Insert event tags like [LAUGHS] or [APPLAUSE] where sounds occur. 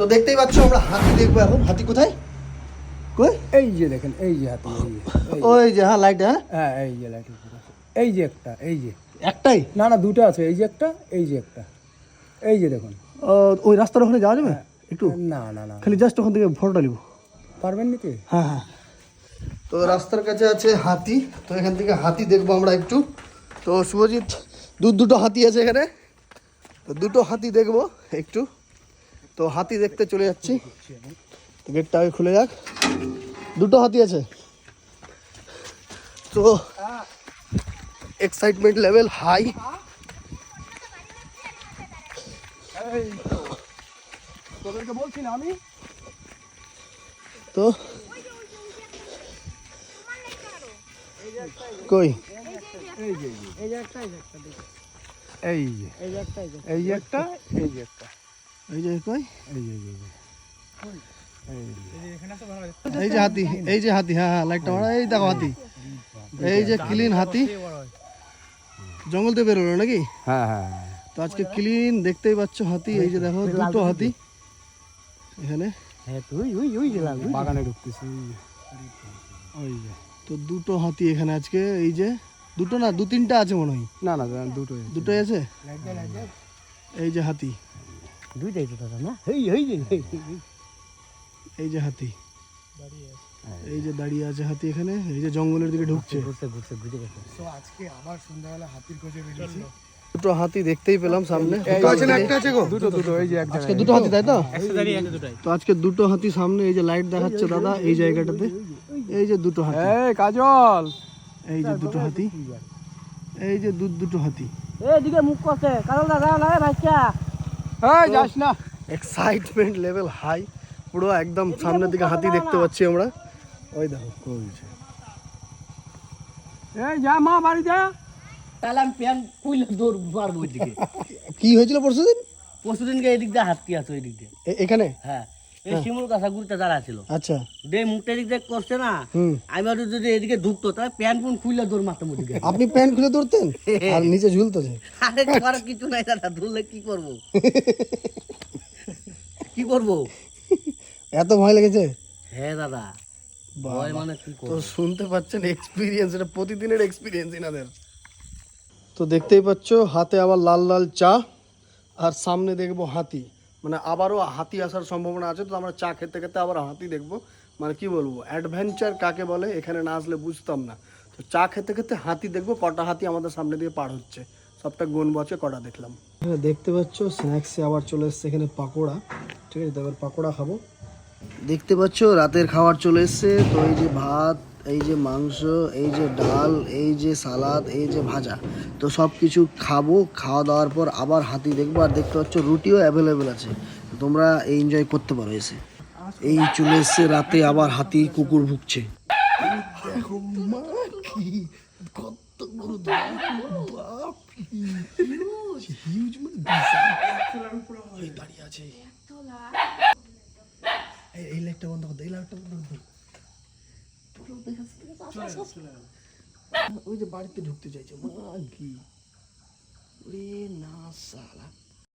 তো দেখতেই পাচ্ছ আমরা হাতি দেখব এখন। হাতি কোথায়? কই? এই যে দেখেন এই যে হাতি। ওই যে হ্যাঁ লাইট হ্যাঁ। হ্যাঁ এই যে লাইট এই যে একটা এই যে। একটাই? না না দুটো আছে এই যে একটা এই যে একটা। এই যে দেখুন। ওই রাস্তার ওখানে যাওয়া যাবে? একটু? না না না খালি জাস্ট ওখান থেকে ফটোটা নিব। পারবেন নাকি হ্যাঁ হ্যাঁ। তো রাস্তার কাছে আছে হাতি। তো এখান থেকে হাতি দেখব আমরা একটু। তো শুভজিৎ দু দুটো হাতি আছে এখানে। তো দুটো হাতি দেখব একটু। তো হাতি দেখতে চলে যাচ্ছি। তো গেটটা আগে খুলে যাক। দুটো হাতি আছে। তো এক্সাইটমেন্ট লেভেল হাই তোদেরকে বলছি না আমি। তো কই? এই যে এই যে একটা এই যে একটা এই যে এই যে একটা। এই যে কই? এই যে এই যে এই যে। হাতি এই যে হাতি হ্যাঁ হ্যাঁ লাইটটা মারা এই দেখো হাতি। এই যে ক্লিন হাতি। জঙ্গল থেকে বেরোলো নাকি? হ্যাঁ হ্যাঁ তো আজকে ক্লিন দেখতেই পাচ্ছ হাতি এই যে দেখো দুটো হাতি। এখানে। হ্যাঁ ওই ওই বাগানে ঢুকতেছি ওই যে। তো দুটো হাতি এখানে আজকে এই যে দুটো না দু তিনটা আছে মনে হয়। না না দুটো দুটোই আছে? এই যে হাতি। দুইটাই তো দাদা না? এই এই যে এই যে হাতি। এই যে দাঁড়িয়ে আছে হাতি এখানে এই যে জঙ্গলের দিকে ঢুকছে। ঘুরতে ঘুরতে ঘুরে গেছে তো আজকে আবার সন্ধ্যাবেলা হাতির খোঁজে বেরিয়েছি দুটো হাতি দেখতেই পেলাম সামনে। একটা আছে গো? দুটো দুটো এই যে এক আজকে দুটো হাতি তাই তো? তো আজকে দুটো হাতি সামনে এই যে লাইট দেখাচ্ছে দাদা এই জায়গাটাতে। এই যে দুটো হাতি। এই কাজল! এই যে দুটো হাতি। এই যে দু দুটো হাতি। এদিকে মুখ করছে। কারণ দাদা না বাচ্চা যাস না। এক্সাইটমেন্ট লেভেল হাই পুরো একদম সামনের দিকে হাতি দেখতে পাচ্ছি আমরা। ওই দেখো কইছে এই যা মা বাড়ি যা। তাহলে আমি প্যান কুইলে দৌড় মারবো ওইদিকে। [LAUGHS] কি হয়েছিল পরশুদিন? পরশুদিনকে এদিক দিয়ে হাতি আছে ওইদিক দিয়ে। এখানে? হ্যাঁ। এই শিমুল কাছা গুড়িতে দাঁড়া ছিল আচ্ছা। দে মুখটা এদিক দিয়ে করছে না হুম। আমি আর যদি এদিকে ঢুকতো তাহলে প্যান দৌড় মারতাম ওদিকে। আপনি প্যান্ট খুলে ধরতেন আর নিচে আরে করার কিছু নাই দাদা ধরলে কি করব? কি করব? এত ভয় লেগেছে? হ্যাঁ দাদা ভয় মানে কি তো শুনতে পাচ্ছেন এক্সপিরিয়েন্স এটা প্রতিদিনের এক্সপিরিয়েন্স তো দেখতেই পাচ্ছ হাতে আবার লাল লাল চা আর সামনে দেখব হাতি। মানে আবারও হাতি আসার সম্ভাবনা আছে, তো আমরা চা খেতে খেতে আবার হাতি দেখব। মানে কি বলব অ্যাডভেঞ্চার কাকে বলে, এখানে না আসলে বুঝতাম না। তো চা খেতে খেতে হাতি দেখব, কটা হাতি আমাদের সামনে দিয়ে পার হচ্ছে। সবটা গুণ বচে কটা দেখলাম। দেখতে পাচ্ছ স্ন্যাক্সে আবার চলে এসছে এখানে পাকোড়া। ঠিক আছে তারপর পাকোড়া খাব। দেখতে পাচ্ছ, রাতের খাবার চলে এসছে। তো এই যে ভাত, এই যে মাংস, এই যে ডাল, এই যে সালাদ, এই যে ভাজা, তো সব কিছু খাব। খাওয়া দাওয়ার পর আবার হাতি দেখব। আর দেখতে পাচ্ছ, রুটিও অ্যাভেলেবেল আছে। তোমরা এই এনজয় করতে পারো এসে। এই চলে এসছে রাতে আবার হাতি কুকুর ভুগছে। মানে দাঁড়িয়ে আছে। এই লাইটটা বন্ধ কর দে, এই লাইটটা বন্ধ কর দে। দেখা যাচ্ছে, দেখা যাচ্ছে, আসো, আসো। ওই যে বাড়িতে ঢুকতে চাইছে মা কি ওরে না সালা